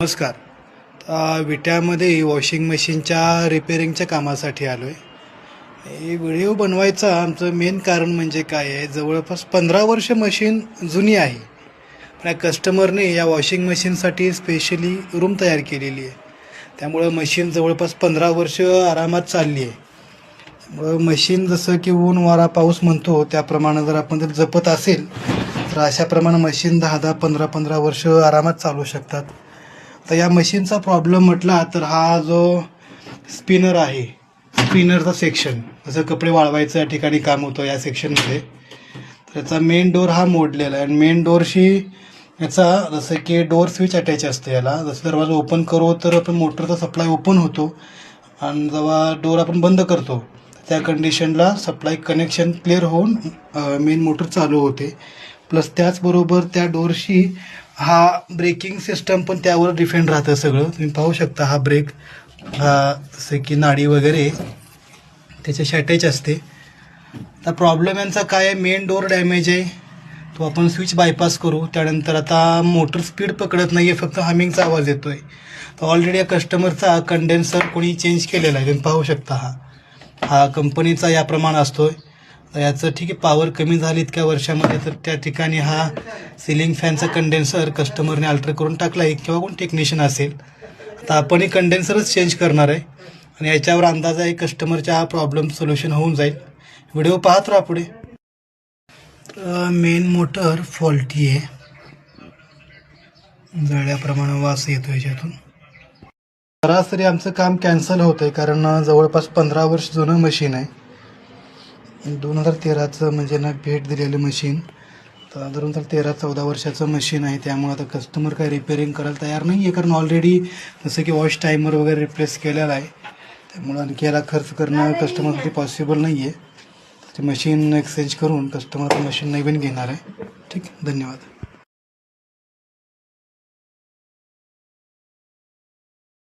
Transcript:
नमस्कार. विट्यामध्ये वॉशिंग मशीनच्या रिपेरिंगच्या कामासाठी आलो आहे हे व्हिडिओ बनवायचा आमचं मेन कारण म्हणजे काय आहे जवळपास पंधरा वर्ष मशीन जुनी आहे. पण या कस्टमरने या वॉशिंग मशीनसाठी स्पेशली रूम तयार केलेली आहे. त्यामुळं मशीन जवळपास पंधरा वर्ष आरामात चालली आहे. त्यामुळं मशीन जसं की ऊन वारा पाऊस म्हणतो त्याप्रमाणे जर आपण जर जपत असेल तर अशाप्रमाणे मशीन दहा दहा पंधरा पंधरा वर्ष आरामात चालू शकतात. तर या मशीनचा प्रॉब्लेम म्हटला तर हा जो स्पिनर आहे स्पिनरचा सेक्शन जसं कपडे वाळवायचं या ठिकाणी काम होतं या सेक्शनमध्ये त्याचा मेन डोर हा मोडलेला आहे. आणि मेन डोरशी याचा जसं की डोर स्विच अटॅच असते याला. जसं दरवाजा ओपन करू तर आपण मोटरचा सप्लाय ओपन होतो. आणि जेव्हा डोर आपण बंद करतो त्या कंडिशनला सप्लाय कनेक्शन क्लिअर होऊन मेन मोटर चालू होते. प्लस त्याचबरोबर त्या डोरशी हा ब्रेकिंग सिस्टम पण त्यावर डिफेंड राहतं सगळं. तुम्ही पाहू शकता हा ब्रेक हा जसं की नाडी वगैरे त्याचे शॅटेज असते. आता प्रॉब्लेम यांचा काय आहे? मेन डोर डॅमेज आहे. तो आपण स्विच बायपास करू. त्यानंतर आता मोटर स्पीड पकडत नाही आहे फक्त हमिंगचा आवाज येतो आहे तर ऑलरेडी या कस्टमरचा कंडेन्सर कोणी चेंज केलेला आहे. तुम्ही पाहू शकता हा. हा कंपनीचा याप्रमाणे असतो आहे याचं ठीक आहे पॉवर कमी झाली इतक्या वर्षामध्ये तर त्या ठिकाणी हा सिलिंग फॅनचा कंडेन्सर कस्टमरने अल्टर करून टाकला. आहे किंवा कोण टेक्निशियन असेल आता आपण हे कंडेन्सरच चेंज करणार आहे. आणि याच्यावर अंदाज आहे कस्टमरच्या हा प्रॉब्लेम सोल्युशन होऊन जाईल. व्हिडिओ पाहत राहा पुढे. मेन मोटर फॉल्टी आहे. जळल्याप्रमाणे वास येतो याच्यातून. सरासरी आमचं काम कॅन्सल होतं आहे कारण जवळपास पंधरा वर्ष जुनं मशीन आहे. दोन हजार तेराचं म्हणजे ना भेट दिलेलं मशीन तर दोन हजार तेरा चौदा वर्षाचं मशीन आहे. त्यामुळे आता कस्टमर काय रिपेअरिंग करायला तयार नाही आहे कारण ऑलरेडी जसं की वॉश टायमर वगैरे रिप्लेस केलेला आहे. त्यामुळं आणखी याला खर्च करणं कस्टमरसाठी पॉसिबल नाही. आहे ते मशीन एक्सचेंज करून कस्टमर मशीन नवीन घेणार आहे. ठीक धन्यवाद.